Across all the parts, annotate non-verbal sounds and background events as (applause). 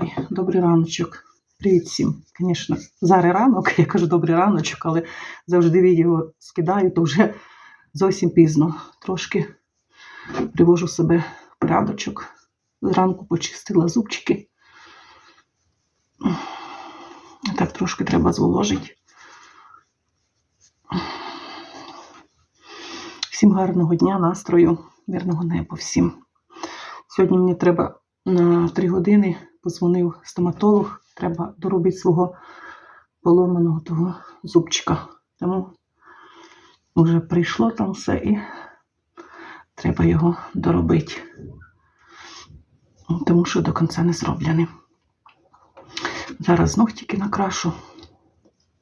Ой, добрий раночок. Привіт всім. Звісно, зараз ранок, я кажу добрий раночок, але завжди відео скидаю, то вже зовсім пізно. Трошки привожу себе в порядочок. Зранку почистила зубчики. Так трошки треба зволожити. Всім гарного дня, настрою, мирного неба всім. Сьогодні мені треба на 3 години позвонив стоматолог. Треба доробити свого поломаного того зубчика. Тому вже прийшло там все і треба його доробити. Тому що до кінця не зроблений. Зараз ногтики накрашу.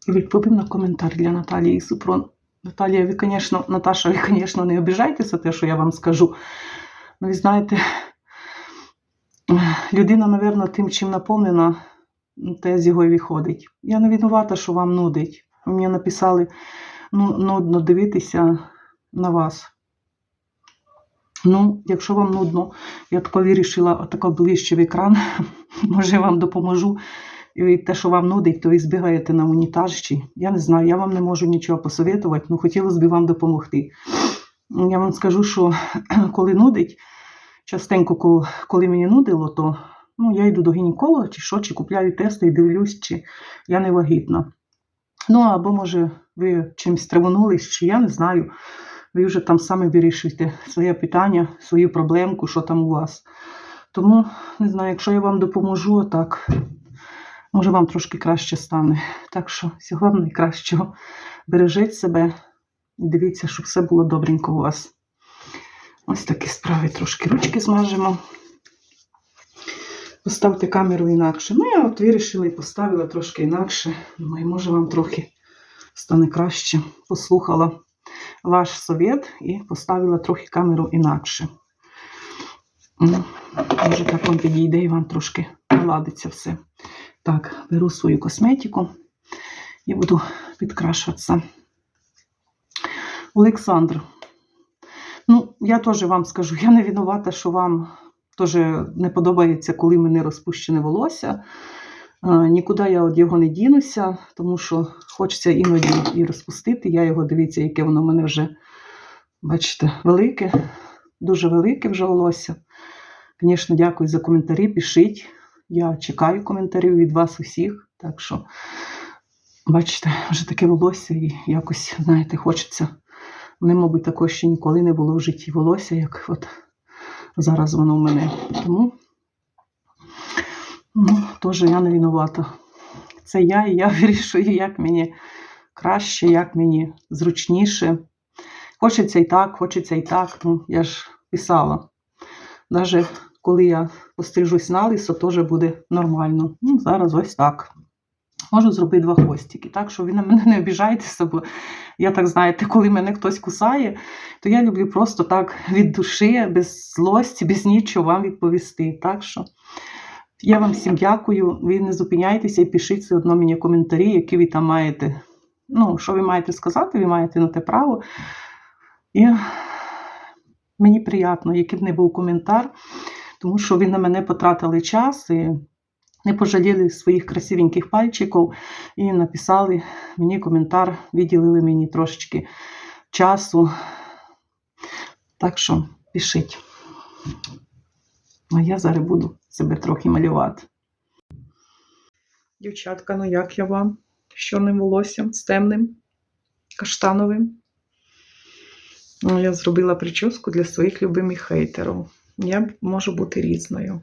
І відповім на коментар для Наталії Супрон. Наталія, ви, звісно, Наташа, ви, звісно, не обіжайтеся те, що я вам скажу. Ну, ви знаєте, людина, напевно, тим, чим наповнена, те з його і виходить. Я не винувата, що вам нудить. Мені написали, ну, нудно дивитися на вас. Ну, якщо вам нудно, я тако вирішила отако ближче в екран, (laughs) може, я вам допоможу. І те, що вам нудить, то ви збігаєте на унітаз чи. Я не знаю, я вам не можу нічого посоветувати, ну хотілося б вам допомогти. Я вам скажу, що (clears throat) коли нудить, частенько, коли, мені нудило, то ну, я йду до гінеколога чи що, чи купляю тести і дивлюсь, чи я не вагітна. Ну, або, може, ви чимось травонулись, чи я не знаю. Ви вже там самі вирішуєте своє питання, свою проблемку, що там у вас. Тому, не знаю, якщо я вам допоможу, так, може вам трошки краще стане. Так що всього вам найкращого. Бережіть себе і дивіться, щоб все було добренько у вас. Ось такі справи трошки ручки змажемо. Поставте камеру інакше. Ну, я от вирішила і поставила трошки інакше. Думаю, може вам трохи стане краще. Послухала ваш совет і поставила трохи камеру інакше. Ну, Може, так вам підійде і вам трошки наладиться все. Так, беру свою косметику і буду підкрашуватися. Олександр. Я теж вам скажу, я не винувата, що вам теж не подобається, коли мене розпущене волосся. Нікуди я від його не дінуся, тому що хочеться іноді і розпустити. Я його дивіться, яке воно в мене вже, бачите, велике, дуже велике вже волосся. Звісно, дякую за коментарі. Пишіть. Я чекаю коментарів від вас усіх. Так що, бачите, вже таке волосся і якось, знаєте, хочеться. Мене, мабуть, також ще ніколи не було в житті волосся, як от зараз воно в мене. Тому ну, теж я не винувата. Це я, і я (laughs) вирішую, як мені краще, як мені зручніше. Хочеться і так, хочеться і так. Ну, я ж писала. Навіть коли я пострижусь на лисо, теж буде нормально. Ну, зараз ось так. Можу зробити два хвостики. Так що ви на мене не обіжайтеся, бо я так знаєте, коли мене хтось кусає, то я люблю просто так від душі, без злості, без нічого вам відповісти. Так що я вам всім дякую. Ви не зупиняйтеся і пишіть все одно мені коментарі, які ви там маєте. Ну, що ви маєте сказати, ви маєте на те право. І мені приємно, який б не був коментар, тому що ви на мене потратили час і не пожаліли своїх красивеньких пальчиків і написали мені коментар, виділили мені трошечки часу. Так що пишіть. А я зараз буду себе трохи малювати. Дівчатка, ну як я вам? З чорним волоссям, з темним, каштановим. Ну, я зробила прическу для своїх любимих хейтерів. Я можу бути різною.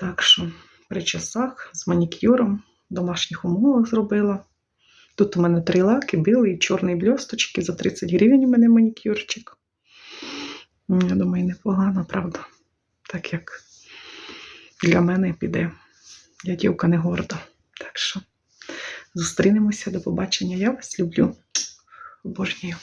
Так що при часах з манікюром в домашніх умовах зробила. Тут у мене три лаки, білий і чорний бльосточки. За 30 гривень у мене манікюрчик. Я думаю, непогано, правда. Так як для мене піде. Я дівка не горда. Так що зустрінемося, до побачення. Я вас люблю. Обожнюю.